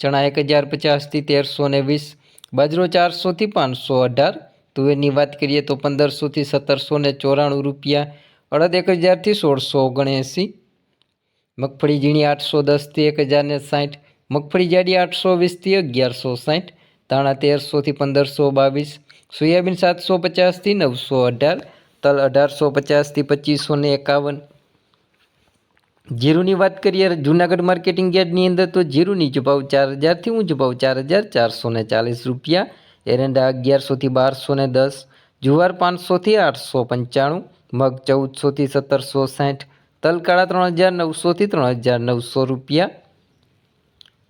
ચણા એક હજાર પચાસથી તેરસો ને વીસ, બાજરો ચારસોથી પાંચસો અઢાર, તુવેરની વાત કરીએ તો પંદરસોથી સત્તરસો ને ચોરાણું રૂપિયા, અડદ એક હજારથી સોળસો ઓગણએંસી, મગફળી ઝીણી આઠસો દસથી એક હજારને સાઠ, મગફળી જાડી આઠસો વીસથી અગિયારસો સાઠ, ધાણા તેરસોથી પંદરસો બાવીસ, સોયાબીન સાતસો પચાસથી નવસો અઢાર, તલ અઢારસો પચાસથી પચીસો ને એકાવન જીરુની વાત કરીએ, જૂનાગઢ માર્કેટિંગ યાર્ડની અંદર તો જીરુની ભાવ ચાર હજારથી ઊંચો ભાવ ચાર હજાર ચારસો ને ચાલીસ રૂપિયા, એરંડા અગિયારસોથી બારસો ને દસ, જુવાર પાંચસોથી આઠસો પંચાણું, મગ ચૌદસોથી સત્તરસો સાઠ, તલકાળા ત્રણ હજાર નવસોથી ત્રણ હજાર નવસો રૂપિયા.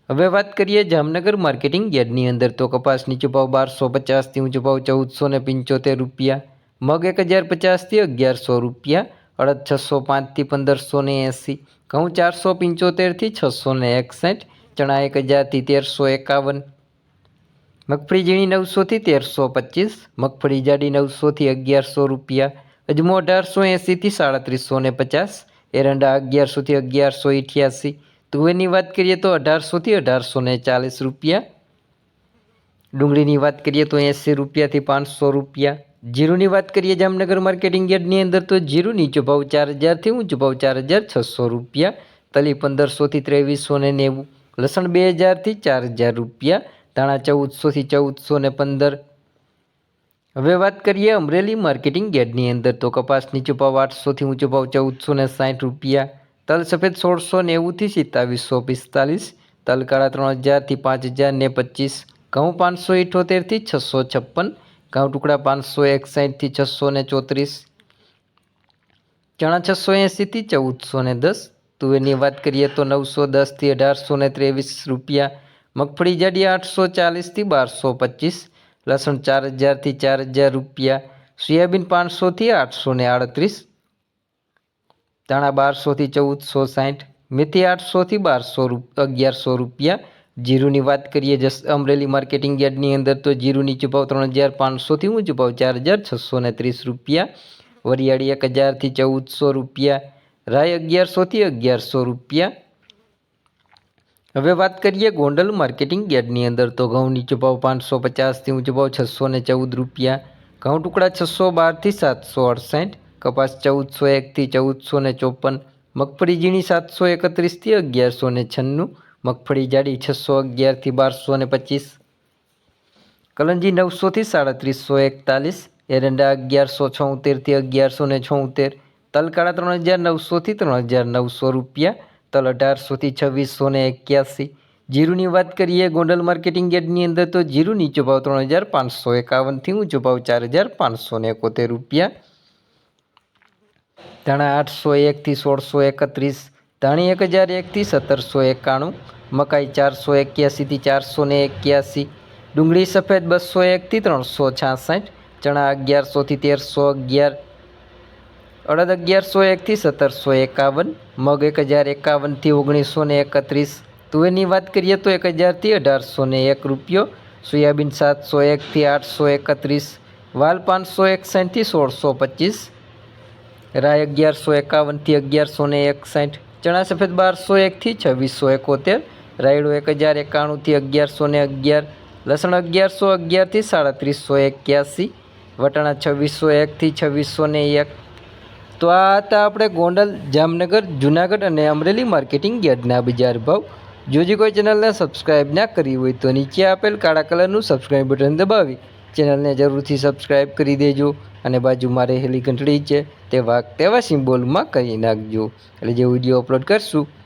હવે વાત કરીએ જામનગર માર્કેટિંગ યાર્ડની અંદર તો કપાસ નીચો બારસો પચાસથી ઊંચો ભાવ ચૌદસો ને પંચોતેર રૂપિયા, મગ એક હજાર પચાસથી અગિયારસો રૂપિયા અડદ છસો પાંચથી પંદરસો ને એંસી, ઘઉં ચારસો પંચોતેરથી છસો ને એકસઠ, ચણા એક હજારથી તેરસો એકાવન, મગફળી ઝીણી નવસોથી તેરસો પચીસ, મગફળી જાડી નવસોથી અગિયારસો રૂપિયા, અજમો અઢારસો એંસીથી સાડત્રીસો ને પચાસ, એરંડા અગિયારસોથી અગિયારસો અઠ્યાસી તુવેરની વાત કરીએ તો અઢારસોથી અઢારસો ને ચાલીસ રૂપિયા, ડુંગળીની વાત કરીએ તો એંસી રૂપિયાથી પાંચસો રૂપિયા જીરુની વાત કરીએ જામનગર માર્કેટિંગ યાર્ડની અંદર, તો જીરું નીચો ભાવ ચાર હજારથી ઊંચો ભાવ ચાર હજાર છસો રૂપિયા, તલી પંદરસોથી ત્રેવીસો ને નેવું, લસણ બે હજારથી ચાર હજાર રૂપિયા, ધાણા ચૌદસોથી ચૌદસો ને પંદર. હવે વાત કરીએ અમરેલી માર્કેટિંગ યાર્ડની અંદર, તો કપાસ નીચો ભાવ આઠસોથી ઊંચો ભાવ ચૌદસો ને સાઠ રૂપિયા, તલ સફેદ સોળસો નેવુંથી સિત્તાવીસો પિસ્તાલીસ, તલ કાળા ત્રણ હજારથી પાંચ હજાર ને પચીસ, ઘઉં પાંચસો ઇઠોતેરથી છસો છપ્પન ઘઉં ટુકડા પાંચસો એકસાઠથી છસો ને ચોત્રીસ, ચણા છસો એંસીથી ચૌદસો ને દસ. તુવેરની વાત કરીએ તો નવસો દસથી અઢારસો ને ત્રેવીસ રૂપિયા, મગફળી જાડી આઠસો ચાલીસથી બારસો પચીસ, લસણ ચાર હજારથી ચાર હજાર રૂપિયા, સોયાબીન પાંચસોથી આઠસો ને આડત્રીસ, ધાણા બારસોથી ચૌદસો સાઠ મેથી આઠસોથી બારસો અગિયારસો રૂપિયા જીરુની વાત કરીએ જસ અમરેલી માર્કેટિંગ યાર્ડની અંદર તો જીરું ચૂપાવ ત્રણ હજાર પાંચસોથી હું ભાવ ચાર હજાર છસો ને ત્રીસ રૂપિયા. વરિયાળી એક હજારથી ચૌદસો રૂપિયા. રાય અગિયારસોથી અગિયારસો રૂપિયા. હવે વાત કરીએ ગોંડલ માર્કેટિંગ યાર્ડની અંદર તો ઘઉંની ચૂપાવ પાંચસો પચાસથી ઊંચો ભાવ છસો ને ચૌદ રૂપિયા. ઘઉં ટુકડા છસો બારથી સાતસો અડસઠ કપાસ ચૌદસો એકથી ચૌદસો ને ચોપન, મગફળી ઝીણી સાતસો એકત્રીસથી અગિયારસો ને છન્નું મગફળી જાડી છસો અગિયારથી બારસો ને પચીસ. કલંજી નવસોથી સાડત્રીસો એકતાલીસ. એરંડા અગિયારસો છોતેરથી અગિયારસો ને છોતેર. તલકાળા ત્રણ હજાર નવસોથી ત્રણ હજાર નવસો રૂપિયા. તલ અઢારસોથી છવ્વીસો ને એક્યાસી. જીરુની વાત કરીએ ગોંડલ માર્કેટિંગ યાર્ડની અંદર તો જીરુ નીચો ભાવ ત્રણ હજાર પાંચસો એકાવનથી ઊંચો ભાવ ચાર હજાર પાંચસો ને એકોતેર રૂપિયા. ધાણા આઠસો એકથી સોળસો એકત્રીસ. ધાણી એક હજાર એકથી સત્તરસો એકાણું. મકાઈ ચારસો એક્યાસીથી ચારસો ને એક્યાસી, ડુંગળી સફેદ બસો એકથી ત્રણસો છાસઠ, ચણા અગિયારસોથી તેરસો અગિયાર, અડદ અગિયારસો એકથી સત્તરસો એકાવન, મગ એક હજાર એકાવનથી ઓગણીસો ને એકત્રીસ. તુવેરની વાત કરીએ તો એક હજારથી અઢારસો ને એક રૂપિયો, સોયાબીન સાતસો એકથી આઠસો એકત્રીસ, વાલ પાંચસો એકસાઠથી સોળસો પચીસ રાય અગિયારસો એકાવનથી અગિયારસો ને એકસાઠ, ચણા સફેદ બારસો એકથી છવ્વીસો એકોતેર રાયડો એક હજાર એકાણુંથી અગિયારસો ને અગિયાર, લસણ અગિયારસો અગિયારથી સાડત્રીસો એક્યાસી, વટાણા છવ્વીસો એકથી છવ્વીસો ને એક. તો આ હતા આપણે ગોંડલ, જામનગર, જુનાગઢ અને અમરેલી માર્કેટિંગ યાર્ડના બજાર ભાવ. જો જે કોઈ ચેનલને સબસ્ક્રાઈબ ના કરી હોય તો નીચે આપેલ કાળા કલરનું સબસ્ક્રાઇબ બટન દબાવી ચેનલને જરૂરથી સબસ્ક્રાઇબ કરી દેજો અને બાજુમાં રહેલી ઘંટડી છે તે વાઘ તેવા સિમ્બોલમાં કરી નાખજો. એટલે જે વીડિયો અપલોડ કરશું